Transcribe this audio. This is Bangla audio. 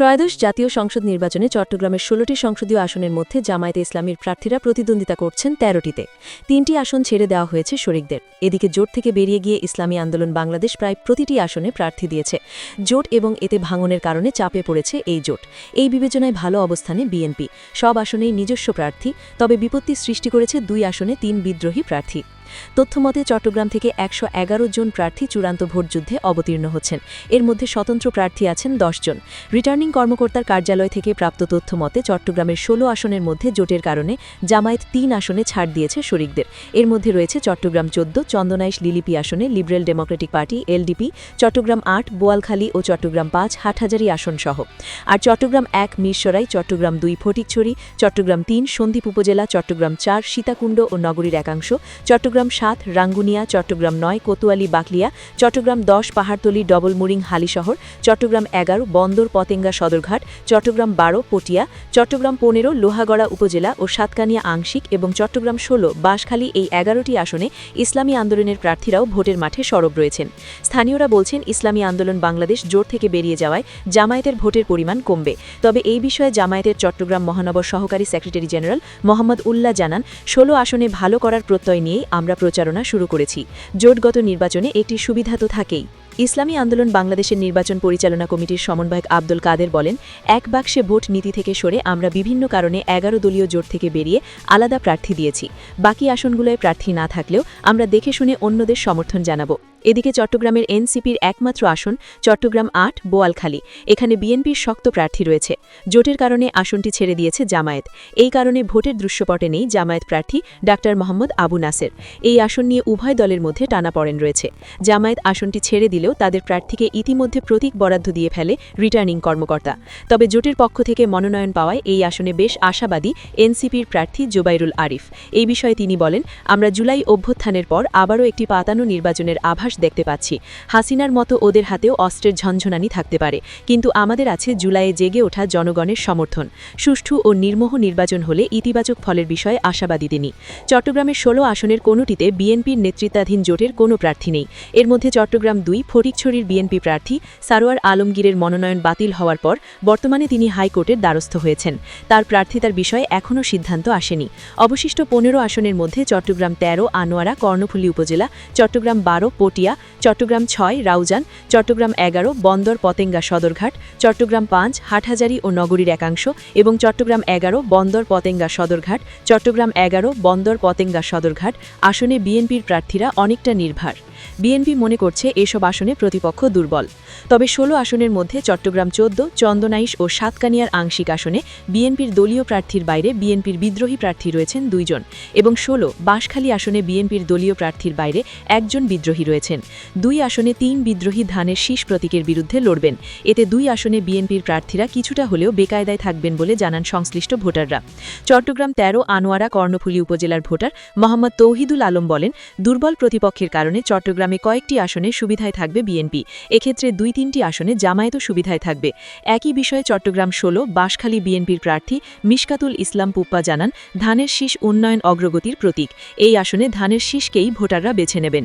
ত্রয়োদশ জাতীয় সংসদ নির্বাচনে চট্টগ্রামের ষোলোটি সংসদীয় আসনের মধ্যে জামায়াতে ইসলামীর প্রার্থীরা প্রতিদ্বন্দ্বিতা করছেন তেরোটিতে। তিনটি আসন ছেড়ে দেওয়া হয়েছে শরিকদের। এদিকে জোট থেকে বেরিয়ে গিয়ে ইসলামী আন্দোলন বাংলাদেশ প্রায় প্রতিটি আসনে প্রার্থী দিয়েছে। জোট এবং এতে ভাঙনের কারণে চাপে পড়েছে এই জোট। এই বিবেচনায় ভালো অবস্থানে বিএনপি। সব আসনেই নিজস্ব প্রার্থী, তবে বিপত্তি সৃষ্টি করেছে দুই আসনে তিন বিদ্রোহী প্রার্থী। তথ্যমতে চট্টগ্রাম থেকে একশো এগারো জন প্রার্থী চূড়ান্ত ভোটযুদ্ধে অবতীর্ণ হচ্ছেন। এর মধ্যে স্বতন্ত্র প্রার্থী আছেন জন। রিটার্নিং কর্মকর্তার কার্যালয় থেকে প্রাপ্ত তথ্যমতে চট্টগ্রামের ষোলো আসনের মধ্যে জোটের কারণে জামায়াত তিন আসনে ছাড় দিয়েছে শরিকদের। এর মধ্যে রয়েছে চট্টগ্রাম চোদ্দ, চন্দনাইশ লিলিপি আসনে liberal democratic party LDP, Chattogram আট, বোয়ালখালী ও চট্টগ্রাম পাঁচ হাটহাজারি আসন সহ। আর চট্টগ্রাম এক, মিরসরাই, চট্টগ্রাম দুই, ফটিকছড়ি, চট্টগ্রাম তিন, সন্দ্বীপ উপজেলা, চট্টগ্রাম চার, সীতাকুণ্ড ও নগরীর একাংশ, চট্টগ্রাম সাত, রাঙ্গুনিয়া, চট্টগ্রাম নয়, কোতোয়ালি, বাকলিয়া, চট্টগ্রাম দশ, পাহাড়তলি ডবলমুরিং হালিশহর চট্টগ্রাম এগারো, বন্দর, পতেঙ্গা, সদরঘাট, চট্টগ্রাম বারো, পটিয়া, চট্টগ্রাম পনেরো, লোহাগড়া উপজেলা ও সাতকানিয়া আংশিক এবং চট্টগ্রাম ষোলো, বাঁশখালী এই এগারোটি আসনে ইসলামী আন্দোলনের প্রার্থীরাও ভোটের মাঠে সরব রয়েছেন। স্থানীয়রা বলছেন, ইসলামী আন্দোলন বাংলাদেশ জোর থেকে বেরিয়ে যাওয়ায় জামায়াতের ভোটের পরিমাণ কমবে। তবে এই বিষয়ে জামায়াতের চট্টগ্রাম মহানগর সহকারী সেক্রেটারি জেনারেল মোহাম্মদ উল্লাহ জানান, ষোলো আসনে ভালো করার প্রত্যয় নিয়েই আমরা প্রচারণা শুরু করেছি। জোটগত নির্বাচনে একটি সুবিধা তো থাকেই। ইসলামী আন্দোলন বাংলাদেশের নির্বাচন পরিচালনা কমিটির সমন্বয়ক আব্দুল কাদের বলেন, এক বাক্সে ভোট নীতি থেকে সরে আমরা বিভিন্ন কারণে এগারো দলীয় জোট থেকে বেরিয়ে আলাদা প্রার্থী দিয়েছি। বাকি আসনগুলোয় প্রার্থী না থাকলেও আমরা দেখে শুনে অন্যদের সমর্থন জানাব। এদিকে চট্টগ্রামের এনসিপির একমাত্র আসন চট্টগ্রাম আট, বোয়ালখালী। এখানে বিএনপির শক্ত প্রার্থী রয়েছে। জোটের কারণে আসনটি ছেড়ে দিয়েছে জামায়াত। এই কারণে ভোটের দৃশ্যপটে নেই জামায়াত প্রার্থী ডাক্তার মোহাম্মদ আবু নাসের। এই আসন নিয়ে উভয় দলের মধ্যে টানাপড়েন রয়েছে। জামায়াত আসনটি ছেড়ে দিলেও তাদের প্রার্থীকে ইতিমধ্যে প্রতীক বরাদ্দ দিয়ে ফেলে রিটার্নিং কর্মকর্তা। তবে জোটের পক্ষ থেকে মনোনয়ন পাওয়ায় এই আসনে বেশ আশাবাদী এনসিপির প্রার্থী জোবাইরুল আরিফ। এই বিষয়ে তিনি বলেন, আমরা জুলাই অভ্যুত্থানের পর আবারও একটি পাতানো নির্বাচনের আভাস দেখতে পাচ্ছি। হাসিনার মতো ওদের হাতেও অস্ত্রের ঝনঝনানি থাকতে পারে। কিন্তু আমাদের আছে জুলাইয়ে জেগে ওঠা জনগণের সমর্থন। সুষ্ঠু ও নির্মোহ নির্বাচন হলে ইতিবাচক ফলের বিষয়ে আশাবাদী তিনি। চট্টগ্রামের ষোলো আসনের কোনোটিতে বিএনপির নেতৃত্বাধীন জোটের কোনো প্রার্থী নেই। এর মধ্যে চট্টগ্রাম দুই, ফটিকছড়ির বিএনপি প্রার্থী সারোয়ার আলমগীরের মনোনয়ন বাতিল হওয়ার পর বর্তমানে তিনি হাইকোর্টের দ্বারস্থ হয়েছেন। তার প্রার্থিতার বিষয়ে এখনও সিদ্ধান্ত আসেনি। অবশিষ্ট পনেরো আসনের মধ্যে চট্টগ্রাম তেরো, আনোয়ারা, কর্ণফুলী উপজেলা, চট্টগ্রাম বারো পটিয়া চট্টগ্রাম ছয়, রাউজান, চট্টগ্রাম এগারো, বন্দর, পতেঙ্গা সদরঘাট, চট্টগ্রাম পাঁচ, হাটহাজারি ও নগরীর একাংশ এবং চট্টগ্রাম এগারো, বন্দর, পতেঙ্গা সদরঘাট, চট্টগ্রাম এগারো, বন্দর, পতেঙ্গা সদরঘাট, আসনে বিএনপির প্রার্থীরা অনেকটা নির্ভার। বিএনপি মনে করছে এসব আসনে প্রতিপক্ষ দুর্বল। তবে ষোলো আসনের মধ্যে চট্টগ্রাম চোদ্দ, চন্দনাইশ ও সাতকানিয়ার আংশিক আসনে বিএনপির দলীয় প্রার্থীর বাইরে বিএনপির বিদ্রোহী প্রার্থী রয়েছেন দুইজন এবং ষোলো বাঁশখালী আসনে বিএনপির দলীয় প্রার্থীর বাইরে একজন বিদ্রোহী রয়েছেন। দুই আসনে তিন বিদ্রোহী ধানের শীষ প্রতীকের বিরুদ্ধে লড়বেন। এতে দুই আসনে বিএনপির প্রার্থীরা কিছুটা হলেও বেকায়দায় থাকবেন বলে জানান সংশ্লিষ্ট ভোটাররা। চট্টগ্রাম তেরো, আনোয়ারা, কর্ণফুলী উপজেলার ভোটার মোহাম্মদ তৌহিদুল আলম বলেন, দুর্বল প্রতিপক্ষের কারণে চট্টগ্রামে কয়েকটি আসনে সুবিধায় থাকবে বিএনপি। এক্ষেত্রে দুই তিনটি আসনে জামায়াতও সুবিধায় থাকবে। একই বিষয়ে চট্টগ্রাম ষোলো, বাঁশখালী বিএনপির প্রার্থী মিশকাতুল ইসলাম পুপ্পা জানান, ধানের শীষ উন্নয়ন অগ্রগতির প্রতীক। এই আসনে ধানের শীষকেই ভোটাররা বেছে নেবেন।